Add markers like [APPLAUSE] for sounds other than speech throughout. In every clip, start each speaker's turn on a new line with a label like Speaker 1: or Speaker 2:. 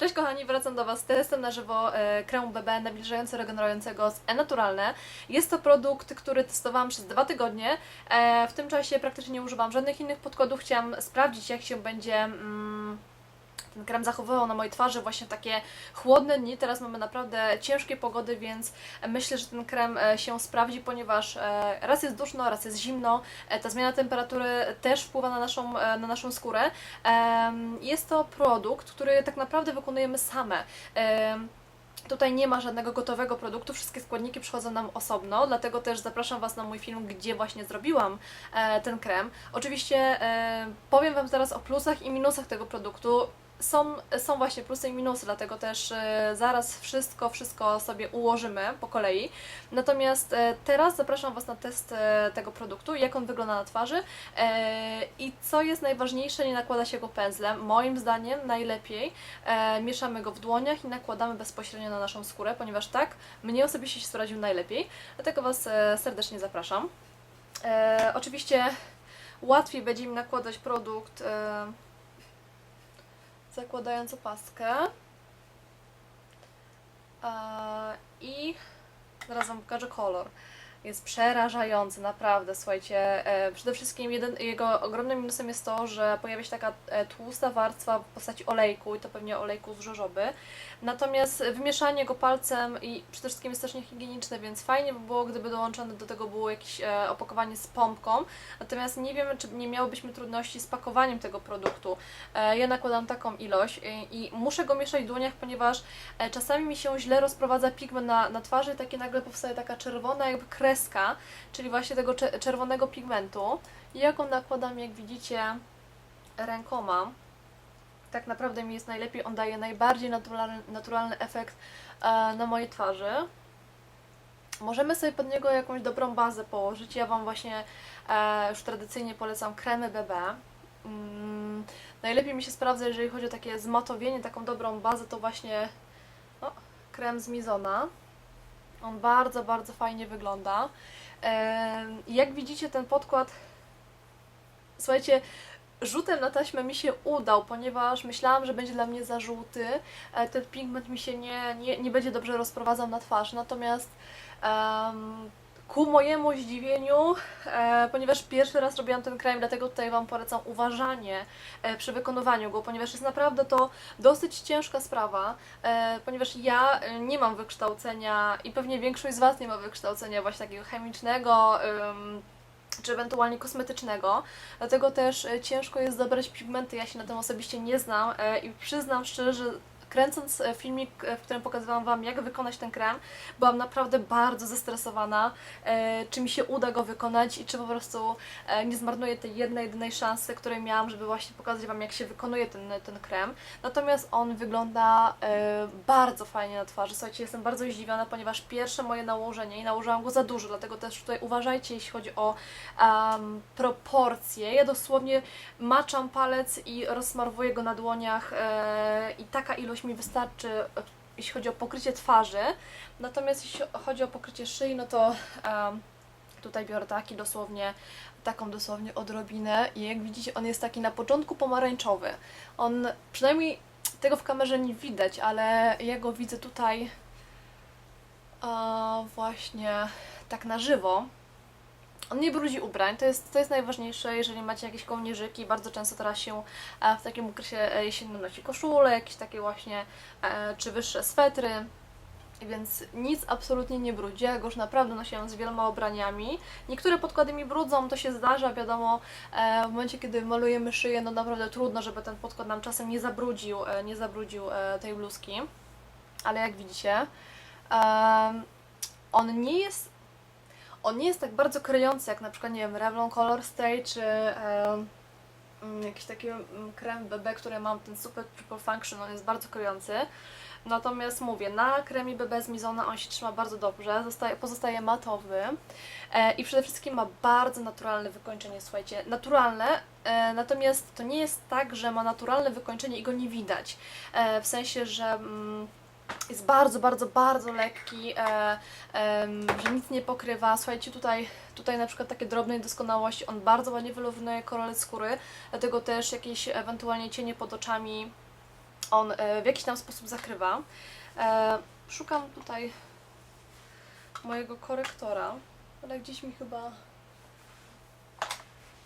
Speaker 1: Cześć kochani, wracam do Was testem na żywo e, kremu BB nawilżająco regenerującego z e-naturalne. Jest to produkt, który testowałam przez dwa tygodnie. E, w tym czasie praktycznie nie używam żadnych innych podkładów. Chciałam sprawdzić jak się będzie mm, ten krem zachowywał na mojej twarzy właśnie takie chłodne dni. Teraz mamy naprawdę ciężkie pogody, więc myślę, że ten krem e, się sprawdzi, ponieważ e, raz jest duszno, raz jest zimno. E, Ta zmiana temperatury też wpływa na naszą, na naszą skórę. Jest to produkt, który tak naprawdę wykonujemy same. Tutaj nie ma żadnego gotowego produktu, wszystkie składniki przychodzą nam osobno, dlatego też zapraszam Was na mój film, gdzie właśnie zrobiłam ten krem. Oczywiście powiem Wam teraz o plusach i minusach tego produktu. Są, są właśnie plusy i minusy, dlatego też e, zaraz wszystko, wszystko sobie ułożymy po kolei. Natomiast e, teraz zapraszam Was na test e, tego produktu, jak on wygląda na twarzy e, i co jest najważniejsze, nie nakłada się go pędzlem. Moim zdaniem najlepiej mieszamy go w dłoniach i nakładamy bezpośrednio na naszą skórę, ponieważ tak mnie osobiście się sprawdził najlepiej. Dlatego Was serdecznie zapraszam. Oczywiście łatwiej będzie mi nakładać produkt zakładając opaskę. I zaraz Wam pokażę kolor. Jest przerażający, naprawdę, słuchajcie. E, przede wszystkim jeden, jego ogromnym minusem jest to, że pojawia się taka e, tłusta warstwa w postaci olejku i to pewnie olejku z żożoby. Natomiast wymieszanie go palcem i przede wszystkim jest też niehigieniczne, więc fajnie by było, gdyby dołączone do tego było jakieś e, opakowanie z pompką. Natomiast nie wiem, czy nie miałybyśmy trudności z pakowaniem tego produktu. Ja nakładam taką ilość i, muszę go mieszać w dłoniach, ponieważ czasami mi się źle rozprowadza pigment na, na twarzy i takie nagle powstaje taka czerwona jakby kreska, czyli właśnie tego cze- czerwonego pigmentu. I jak on nakładam, jak widzicie, rękoma, tak naprawdę mi jest najlepiej, on daje najbardziej naturalny, naturalny efekt e, na mojej twarzy. Możemy sobie pod niego jakąś dobrą bazę położyć. Ja Wam właśnie e, już tradycyjnie polecam kremy BB. Mm, najlepiej mi się sprawdza, jeżeli chodzi o takie zmatowienie, taką dobrą bazę, to właśnie o, krem z Mizona. On bardzo, bardzo fajnie wygląda. Jak widzicie, ten podkład, słuchajcie, rzutem na taśmę mi się udał, ponieważ myślałam, że będzie dla mnie za żółty. Ten pigment mi się nie, nie, nie będzie dobrze rozprowadzał na twarz. Natomiast em, ku mojemu zdziwieniu, e, ponieważ pierwszy raz robiłam ten krem, dlatego tutaj Wam polecam uważanie e, przy wykonywaniu go, ponieważ jest naprawdę to dosyć ciężka sprawa, e, ponieważ ja e, nie mam wykształcenia i pewnie większość z Was nie ma wykształcenia właśnie takiego chemicznego, em, czy ewentualnie kosmetycznego. Dlatego też e, ciężko jest dobrać pigmenty. Ja się na tym osobiście nie znam e, i przyznam szczerze, że kręcąc e, filmik, e, w którym pokazywałam Wam, jak wykonać ten krem, byłam naprawdę bardzo zestresowana, e, czy mi się uda go wykonać i czy po prostu nie zmarnuję tej jednej, jedynej szansy, której miałam, żeby właśnie pokazać Wam, jak się wykonuje ten, ten krem. Natomiast on wygląda bardzo fajnie na twarzy. Słuchajcie, jestem bardzo zdziwiona, ponieważ pierwsze moje nałożenie i nałożyłam go za dużo, dlatego też tutaj uważajcie, jeśli chodzi o um, proporcje. Ja dosłownie maczam palec i rozsmarowuję go na dłoniach e, i taka ilość mi wystarczy, jeśli chodzi o pokrycie twarzy. Natomiast jeśli chodzi o pokrycie szyi, no to em, tutaj biorę taki dosłownie, taką dosłownie odrobinę i jak widzicie on jest taki na początku pomarańczowy. On, przynajmniej tego w kamerze nie widać, ale ja go widzę tutaj właśnie tak na żywo. On nie brudzi ubrań, to jest, to jest najważniejsze, jeżeli macie jakieś kołnierzyki, bardzo często teraz się e, w takim okresie e, jesiennym nosi koszule, jakieś takie właśnie, e, czy wyższe swetry, więc nic absolutnie nie brudzi, ja go już naprawdę nosiłam z wieloma ubraniami. Niektóre podkłady mi brudzą, to się zdarza, wiadomo, w momencie kiedy malujemy szyję, no naprawdę trudno, żeby ten podkład nam czasem nie zabrudził, nie zabrudził tej bluzki, ale jak widzicie, on nie jest on nie jest tak bardzo kryjący jak na przykład, nie wiem, Revlon Color Stay czy mm, jakiś taki mm, krem BB, który mam, ten Super Triple Function, on jest bardzo kryjący. Natomiast mówię, na kremie BB z Mizona on się trzyma bardzo dobrze, zostaje, pozostaje matowy e, i przede wszystkim ma bardzo naturalne wykończenie, słuchajcie, naturalne, e, natomiast to nie jest tak, że ma naturalne wykończenie i go nie widać, e, w sensie, że mm, jest bardzo, bardzo, bardzo lekki, e, em, że nic nie pokrywa. Słuchajcie, tutaj, tutaj na przykład takie drobne niedoskonałości, on bardzo ładnie wyrównuje kolor skóry, dlatego też jakieś ewentualnie cienie pod oczami on e, w jakiś tam sposób zakrywa. E, szukam tutaj mojego korektora, ale gdzieś mi chyba.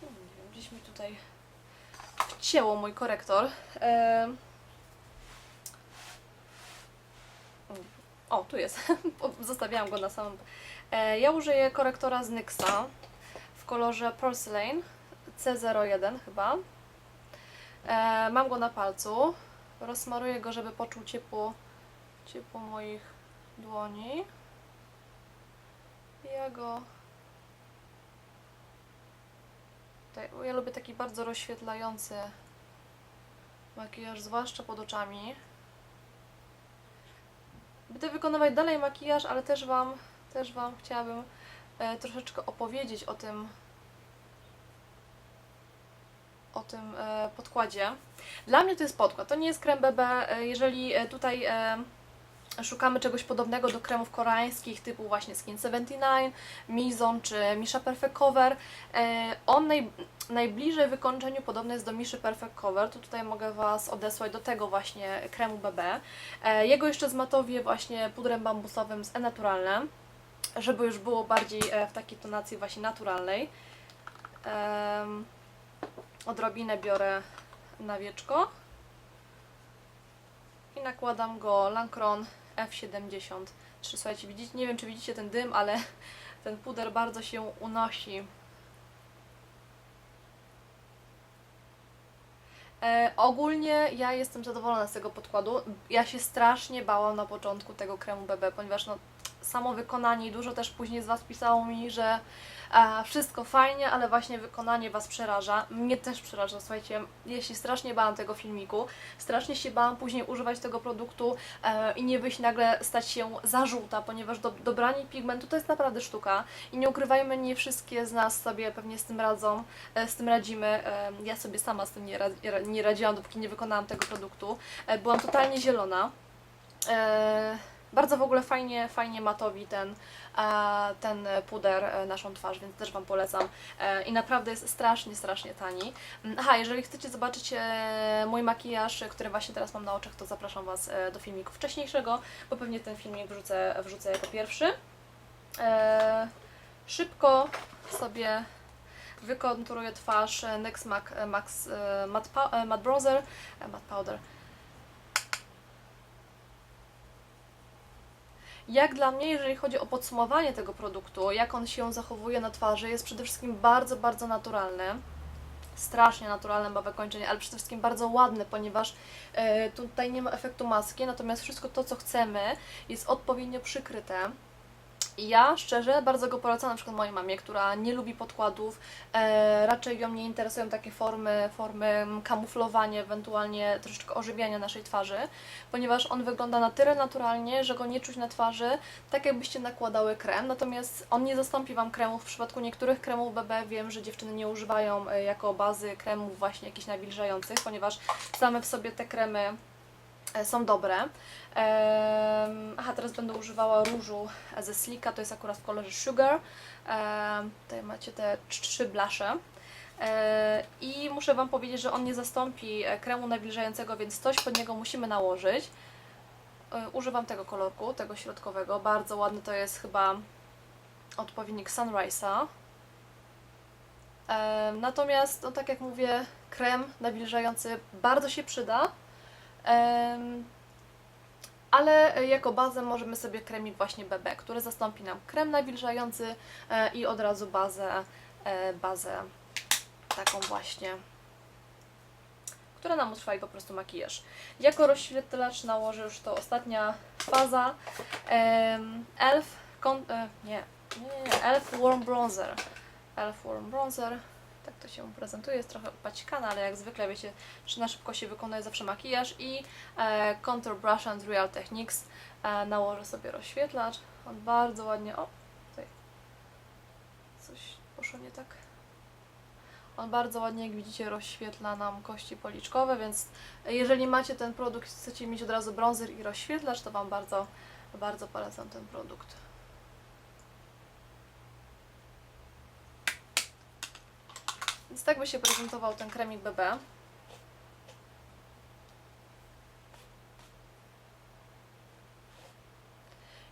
Speaker 1: Nie wiem, gdzieś mi tutaj wcięło mój korektor. E, o, tu jest. [LAUGHS] Zostawiałam go na samym. E, ja użyję korektora z NYXa w kolorze Porcelain C01 chyba. E, mam go na palcu. Rozsmaruję go, żeby poczuł ciepło, ciepło moich dłoni. Ja go. Ja lubię taki bardzo rozświetlający makijaż, zwłaszcza pod oczami. Będę wykonywać dalej makijaż, ale też Wam, też wam chciałabym e, troszeczkę opowiedzieć o tym, o tym e, podkładzie. Dla mnie to jest podkład, to nie jest krem BB. E, jeżeli tutaj e, szukamy czegoś podobnego do kremów koreańskich typu właśnie Skin 79, Mizon czy Misha Perfect Cover, e, on naj, najbliżej wykończeniu podobny jest do Miszy Perfect Cover, to tutaj mogę Was odesłać do tego właśnie kremu BB. E, jego jeszcze zmatowię właśnie pudrem bambusowym z e-naturalne, żeby już było bardziej e, w takiej tonacji właśnie naturalnej. Odrobinę biorę na wieczko i nakładam go Lancron F73. Słuchajcie, widzicie, nie wiem czy widzicie ten dym, ale [LAUGHS] ten puder bardzo się unosi. E, ogólnie ja jestem zadowolona z tego podkładu. Ja się strasznie bałam na początku tego kremu BB, ponieważ no, samo wykonanie dużo też później z Was pisało mi, że e, wszystko fajnie, ale właśnie wykonanie Was przeraża. Mnie też przeraża, słuchajcie, ja się strasznie bałam tego filmiku, strasznie się bałam później używać tego produktu e, i nie wyjść nagle, stać się za ponieważ do, dobranie pigmentu to jest naprawdę sztuka i nie ukrywajmy, nie wszystkie z nas sobie pewnie z tym radzą, e, z tym radzimy. E, ja sobie sama z tym nie, nie radziłam, dopóki nie wykonałam tego produktu. E, byłam totalnie zielona. E, bardzo w ogóle fajnie, fajnie matowi ten, e, ten puder e, naszą twarz, więc też Wam polecam. E, I naprawdę jest strasznie, strasznie tani. Mm, Aha, jeżeli chcecie zobaczyć mój makijaż, który właśnie teraz mam na oczach, to zapraszam Was do filmiku wcześniejszego, bo pewnie ten filmik wrzucę, wrzucę jako pierwszy. Szybko sobie wykonturuję twarz NYX Mac, Max Matte, Matte Matte Powder. Jak dla mnie, jeżeli chodzi o podsumowanie tego produktu, jak on się zachowuje na twarzy, jest przede wszystkim bardzo, bardzo naturalny. Strasznie naturalne ma wykończenie, ale przede wszystkim bardzo ładny, ponieważ e, tutaj nie ma efektu maski, natomiast wszystko to, co chcemy, jest odpowiednio przykryte. Ja szczerze bardzo go polecam na przykład mojej mamie, która nie lubi podkładów, e, raczej ją nie interesują takie formy, formy kamuflowania, ewentualnie troszeczkę ożywiania naszej twarzy, ponieważ on wygląda na tyle naturalnie, że go nie czuć na twarzy, tak jakbyście nakładały krem, natomiast on nie zastąpi Wam kremów. W przypadku niektórych kremów BB wiem, że dziewczyny nie używają e, jako bazy kremów właśnie jakichś nawilżających, ponieważ same w sobie te kremy są dobre. Aha, teraz będę używała różu ze Slika, to jest akurat w kolorze Sugar. Tutaj macie te trzy blasze. E, I muszę Wam powiedzieć, że on nie zastąpi e, kremu nawilżającego, więc coś pod niego musimy nałożyć. E, Używam tego kolorku, tego środkowego. Bardzo ładny to jest chyba odpowiednik Sunrise'a. E, Natomiast, no tak jak mówię, krem nawilżający bardzo się przyda. Ale jako bazę możemy sobie kremik właśnie BB, który zastąpi nam krem nawilżający e, i od razu bazę, e, bazę taką właśnie, która nam utrwali po prostu makijaż. Jako rozświetlacz nałożę już to ostatnia faza Elf, kon, e, nie, nie, nie, Elf Warm Bronzer. Elf Warm Bronzer. Tak to się prezentuje, jest trochę paćkana, ale jak zwykle wiecie, że na szybko się wykonuje zawsze makijaż i e, Contour Brush and Real Techniques. E, nałożę sobie rozświetlacz. On bardzo ładnie. O, tutaj coś poszło nie tak. On bardzo ładnie, jak widzicie, rozświetla nam kości policzkowe, więc jeżeli macie ten produkt, chcecie mieć od razu bronzer i rozświetlacz, to Wam bardzo, bardzo polecam ten produkt. Więc tak by się prezentował ten kremik BB.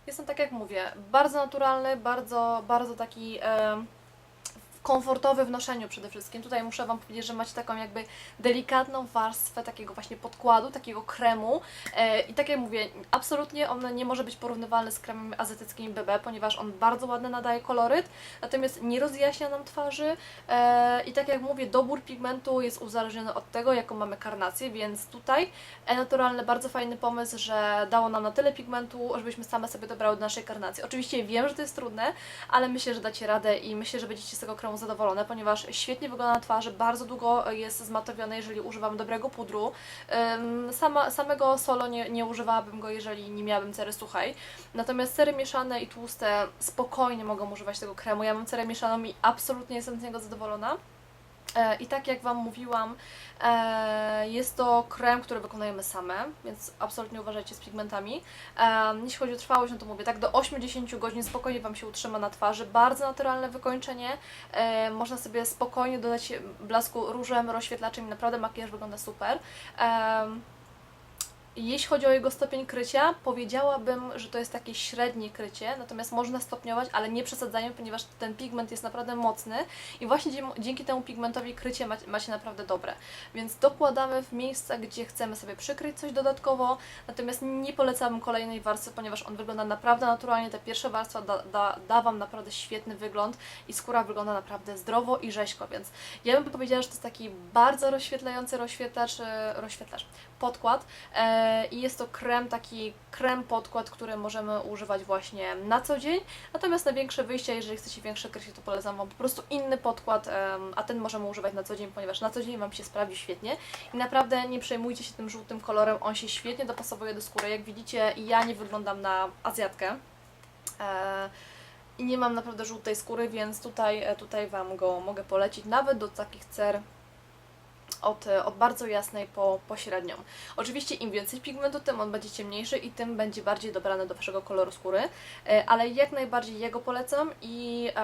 Speaker 1: Jest on, tak jak mówię, bardzo naturalny, bardzo, bardzo taki komfortowy w noszeniu przede wszystkim. Tutaj muszę Wam powiedzieć, że macie taką jakby delikatną warstwę takiego właśnie podkładu, takiego kremu e, i tak jak mówię, absolutnie on nie może być porównywalny z kremami azjatyckimi BB, ponieważ on bardzo ładny nadaje koloryt, natomiast nie rozjaśnia nam twarzy e, i tak jak mówię, dobór pigmentu jest uzależniony od tego, jaką mamy karnację, więc tutaj e-naturalny bardzo fajny pomysł, że dało nam na tyle pigmentu, żebyśmy same sobie dobrały do naszej karnacji. Oczywiście wiem, że to jest trudne, ale myślę, że dacie radę i myślę, że będziecie z tego kremu zadowolone, ponieważ świetnie wygląda na twarzy, bardzo długo jest zmatowiony, jeżeli używam dobrego pudru. Sama, samego solo nie, nie używałabym go, jeżeli nie miałabym cery suchej. Natomiast cery mieszane i tłuste spokojnie mogą używać tego kremu. Ja mam cerę mieszaną i absolutnie jestem z niego zadowolona. E, I tak jak Wam mówiłam, e, jest to krem, który wykonujemy same, więc absolutnie uważajcie z pigmentami. E, Jeśli chodzi o trwałość, no to mówię, tak do 8-10 godzin spokojnie Wam się utrzyma na twarzy. Bardzo naturalne wykończenie. Można sobie spokojnie dodać blasku różem, rozświetlaczem i naprawdę makijaż wygląda super. Jeśli chodzi o jego stopień krycia, powiedziałabym, że to jest takie średnie krycie, natomiast można stopniować, ale nie przesadzajmy, ponieważ ten pigment jest naprawdę mocny i właśnie dzięki temu pigmentowi krycie macie naprawdę dobre. Więc dokładamy w miejsca, gdzie chcemy sobie przykryć coś dodatkowo, natomiast nie polecałabym kolejnej warstwy, ponieważ on wygląda naprawdę naturalnie. Ta pierwsza warstwa da, da, da Wam naprawdę świetny wygląd i skóra wygląda naprawdę zdrowo i rzeźko, więc ja bym powiedziała, że to jest taki bardzo rozświetlający rozświetlacz, e, rozświetlacz, podkład e, i jest to krem, taki krem podkład, który możemy używać właśnie na co dzień, natomiast na większe wyjścia, jeżeli chcecie większe krycie, to polecam Wam po prostu inny podkład, a ten możemy używać na co dzień, ponieważ na co dzień Wam się sprawdzi świetnie. I naprawdę nie przejmujcie się tym żółtym kolorem, on się świetnie dopasowuje do skóry, jak widzicie ja nie wyglądam na Azjatkę, e, i nie mam naprawdę żółtej skóry, więc tutaj, e, tutaj Wam go mogę polecić nawet do takich cer od, od bardzo jasnej po, po średnią. Oczywiście im więcej pigmentu, tym on będzie ciemniejszy i tym będzie bardziej dobrany do Waszego koloru skóry, e, ale jak najbardziej jego polecam i e,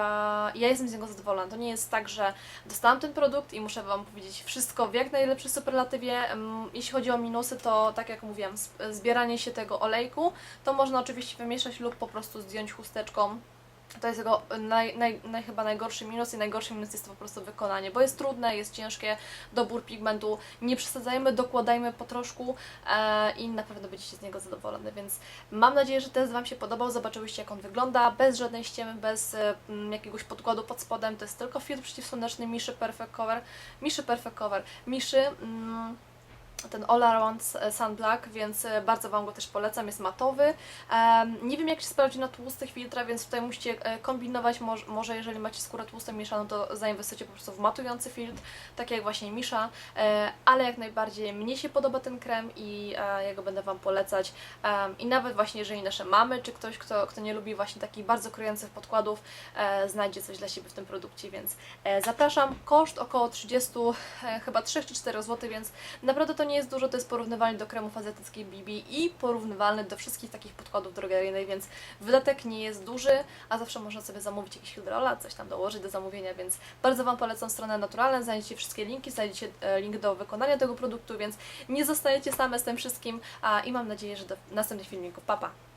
Speaker 1: ja jestem z niego zadowolona. To nie jest tak, że dostałam ten produkt i muszę Wam powiedzieć wszystko w jak najlepszym superlatywie. Em, Jeśli chodzi o minusy, to tak jak mówiłam, zbieranie się tego olejku, to można oczywiście wymieszać lub po prostu zdjąć chusteczką to jest jego naj, naj, naj, chyba najgorszy minus i najgorszy minus jest to po prostu wykonanie, bo jest trudne, jest ciężkie, dobór pigmentu, nie przesadzajmy, dokładajmy po troszku e, i naprawdę będziecie z niego zadowolone, więc mam nadzieję, że test Wam się podobał, zobaczyłyście jak on wygląda, bez żadnej ściemy, bez e, jakiegoś podkładu pod spodem, to jest tylko filtr przeciwsłoneczny Miszy Perfect Cover, Miszy Perfect Cover, Miszy... Mm, ten All Around Sun Black, więc e, bardzo Wam go też polecam, jest matowy. Nie wiem jak się sprawdzi na tłustych filtrach, więc tutaj musicie e, kombinować, Moż, może jeżeli macie skórę tłustą mieszaną, to zainwestujcie po prostu w matujący filtr, tak jak właśnie Misza, e, ale jak najbardziej mnie się podoba ten krem i ja go będę Wam polecać i nawet właśnie jeżeli nasze mamy, czy ktoś, kto, kto nie lubi właśnie takich bardzo kryjących podkładów, znajdzie coś dla siebie w tym produkcie, więc zapraszam. Koszt około 30, e, chyba 3 czy 4 zł, więc naprawdę to nie jest dużo, to jest porównywalne do kremów azjatyckich BB i porównywalne do wszystkich takich podkładów drogeryjnych, więc wydatek nie jest duży, a zawsze można sobie zamówić jakiś hydrolat, coś tam dołożyć do zamówienia, więc bardzo Wam polecam stronę naturalną, znajdziecie wszystkie linki, znajdziecie e, link do wykonania tego produktu, więc nie zostajecie same z tym wszystkim a, i mam nadzieję, że do następnych filmików. Pa, pa!